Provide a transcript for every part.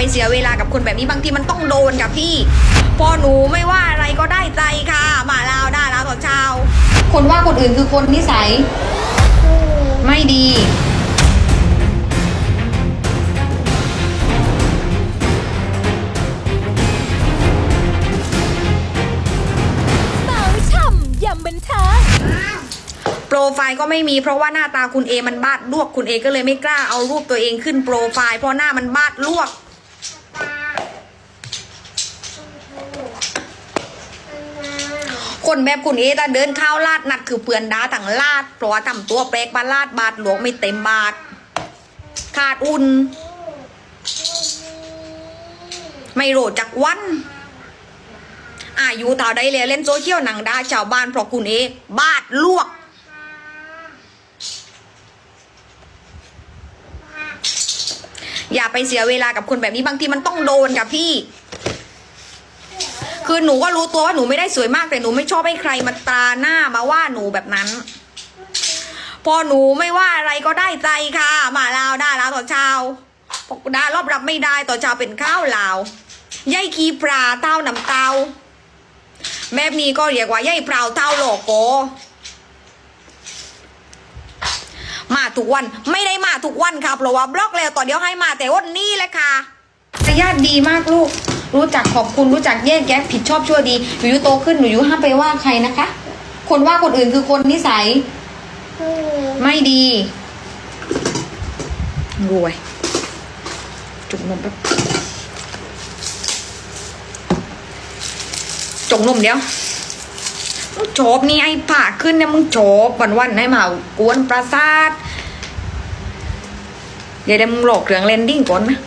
ไปเสียเวลากับคนแบบนี้บางทีมันต้องโดนกับพี่พอหนูไม่ว่าอะไรก็ได้ใจค่ะ มาลาวได้แล้วตอนเช้าคนว่าคนอื่นคือคนนิสัย ไม่ดีเมาช่ำยำบันเทิงโปรไฟล์ก็ไม่มีเพราะว่าหน้าตาคุณเอมันบาดลวกคุณเอก็เลยไม่กล้าเอารูปตัวเองขึ้นโปรไฟล์เพราะหน้ามันบาดลวก คนแบบคุณเอถ้าเดินเข้าลาดนัดคือเปือนดาถังลาดเพราะว่าทำตัวแปลกบาลาดบาดหลวงไม่เต็มบาทขาดอุ่น ไม่โหลดจากวันอายุเท่าใดแล้วเล่นโซเชียลหนังดาชาวบ้านเพราะคุณเอบาดลวกอย่าไปเสียเวลากับคนแบบนี้บางทีมันต้องโดนกับพี่ คือหนูก็รู้ตัวว่าหนูไม่ได้สวยมากแต่หนูไม่ชอบให้ใครมาตราหน้ามาว่าหนูแบบนั้น พอหนูไม่ว่าอะไรก็ได้ใจค่ะ มาลาวได้แล้วต่อเช้าพอกดารอบรับไม่ได้ต่อเช้าเป็นข้าวลาวย่ายขีปลาเต้าน้ำเต้าแบบนี้ก็เรียกว่าย่ายเปล่าเต้าโลอกโกมาทุกวันไม่ได้มาทุกวันค่ะเพราะว่าบล็อกแล้วต่อเดียวให้มาแต่วันนี้แหละค่ะญาติดีมากลูก รู้จักขอบคุณรู้จักแยกแยะผิดชอบชั่วดีหนูอยุโตขึ้นหนูอยุห้ามไปว่าใครนะคะ คนว่าคนอื่นคือคนนิสัย ไม่ดีรวยจุกนมแป๊บจกนมเดียวมึงโจบนี่ไอ้ผ่าขึ้นเนี่ยมึงโจบวันวันๆให้มากวนประสาทเดี๋ยวเดี๋ยวมึงโหลกเรื่องเลนดิ้งก่อนนะ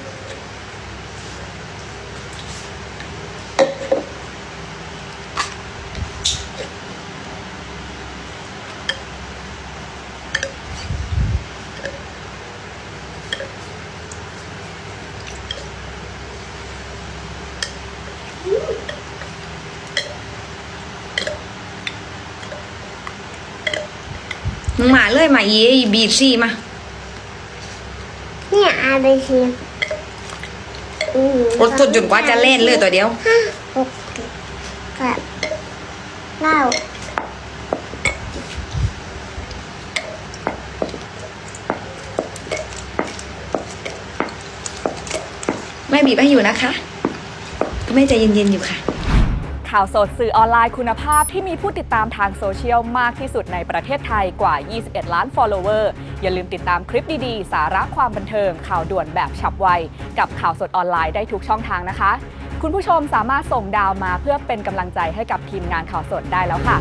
มึงมาเลยมาอีไอ้บีบซี่มา เนี่ยอาไปชิมอืมอดทนจนกว่าจะเล่นเลยตัวเดียวห้าหกแปดเก้าแม่บีบให้อยู่นะคะแม่ใจเย็นๆอยู่ค่ะ ข่าวสดสื่อออนไลน์คุณภาพที่มีผู้ติดตามทางโซเชียลมากที่สุดในประเทศไทยกว่า 21 ล้าน follower อย่าลืมติดตามคลิปดีๆ สาระความบันเทิง ข่าวด่วนแบบฉับไว กับข่าวสดออนไลน์ได้ทุกช่องทางนะคะ คุณผู้ชมสามารถส่งดาวมาเพื่อเป็นกำลังใจให้กับทีมงานข่าวสดได้แล้วค่ะ